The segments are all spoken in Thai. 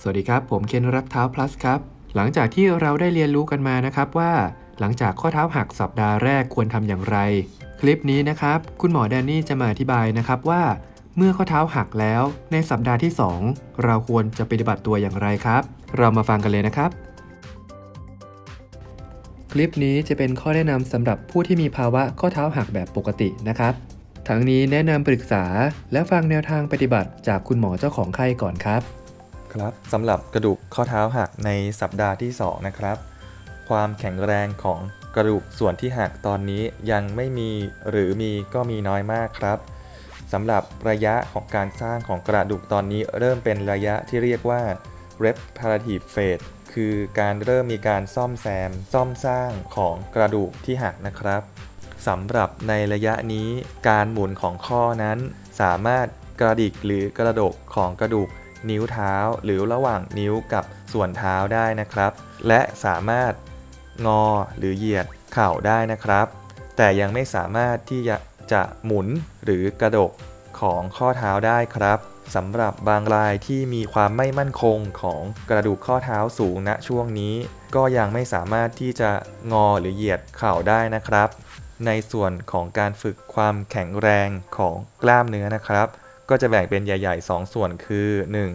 สวัสดีครับ ผมเคนรักเท้า plus ครับ หลังจากที่เราได้เรียนรู้กันมานะครับว่า หลังจากข้อเท้าหักสัปดาห์แรกควรทำอย่างไร คลิปนี้นะครับ คุณหมอแดนนี่จะมาอธิบายนะครับว่า เมื่อข้อเท้าหักแล้ว ในสัปดาห์ที่ 2 เราควรจะปฏิบัติตัวอย่างไรครับ เรามาฟังกันเลยนะครับ คลิปนี้จะเป็นข้อแนะนำสำหรับผู้ที่มีภาวะข้อเท้าหักแบบปกตินะครับทั้งนี้แนะนำปรึกษาและฟังแนวทางปฏิบัติจากคุณหมอเจ้าของไข้ก่อนครับ ครับสำหรับกระดูกข้อเท้าหักในสัปดาห์ที่ 2 นะครับ ความแข็งแรงของกระดูกส่วนที่หักตอนนี้ยังไม่มีหรือมีก็มีน้อยมากครับสำหรับระยะของการสร้างของกระดูกตอนนี้เริ่มเป็นระยะที่เรียกว่า reparative phase คือการเริ่มมีการซ่อมแซม ซ่อมสร้างของกระดูกที่หักนะครับสำหรับในระยะนี้การหมุนของข้อนั้น สามารถกระดิกหรือกระดกของกระดูก นิ้วเท้า หรือระหว่างนิ้วกับส่วนเท้าได้นะครับ และสามารถงอหรือเหยียดเข่าได้นะครับ แต่ยังไม่สามารถที่จะจะหมุนหรือกระดกของข้อเท้าได้ครับสำหรับบางรายที่มีความไม่มั่นคงของกระดูกข้อเท้าสูงณช่วงนี้ ก็ยังไม่สามารถที่จะงอหรือเหยียดเข่าได้นะครับ ในส่วนของการฝึกความแข็งแรงของกล้ามเนื้อนะครับ ก็จะแบ่งเป็นใหญ่ๆ 2 ส่วนคือ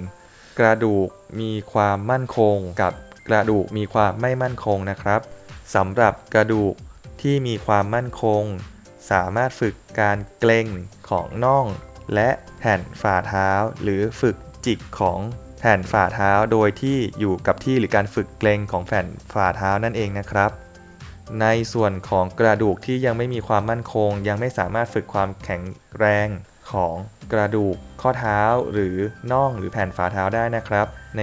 1. กระดูกมีความมั่นคงกับกระดูกมีความไม่มั่นคงนะครับสำหรับกระดูกที่มีความมั่นคง สามารถฝึกการเกร็งของน่อง และแผ่นฝ่าเท้า หรือฝึกจิกของแผ่นฝ่าเท้าโดยที่อยู่กับที่หรือการฝึกเกร็งของแผ่นฝ่าเท้านั่นเองนะครับ ในส่วนของกระดูกที่ยังไม่มีความมั่นคง ยังไม่สามารถฝึกความแข็งแรง ของกระดูกข้อเท้าหรือน่องหรือแผ่นฝ่าเท้าได้นะครับ ใน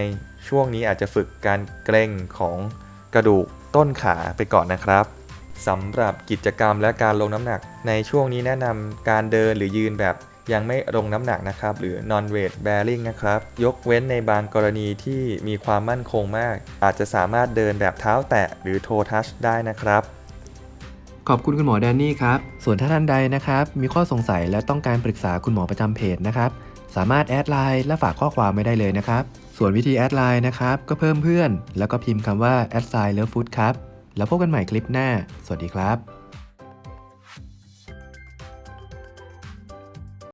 ช่วงนี้อาจจะฝึกการเกร็งของกระดูกต้นขาไปก่อนนะครับสำหรับกิจกรรมและการลงน้ำหนัก ในช่วงนี้แนะนำการเดินหรือยืนแบบยังไม่ลงน้ำหนักนะครับ หรือ non weight bearing นะครับ ยกเว้นในบางกรณีที่มีความมั่นคงมาก อาจจะสามารถเดินแบบเท้าแตะหรือ toe touch ได้นะครับ ขอบคุณคุณหมอแดนนี่ครับ ส่วนถ้าท่านใดนะครับ มีข้อสงสัยและต้องการปรึกษาคุณหมอประจำเพจนะครับ สามารถแอดไลน์และฝากข้อความไม่ได้เลยนะครับ ส่วนวิธีแอดไลน์นะครับ ก็เพิ่มเพื่อน แล้วก็พิมพ์คำว่าแอดไซน์เลิฟฟู้ดครับ แล้วพบกันใหม่คลิปหน้า สวัสดีครับ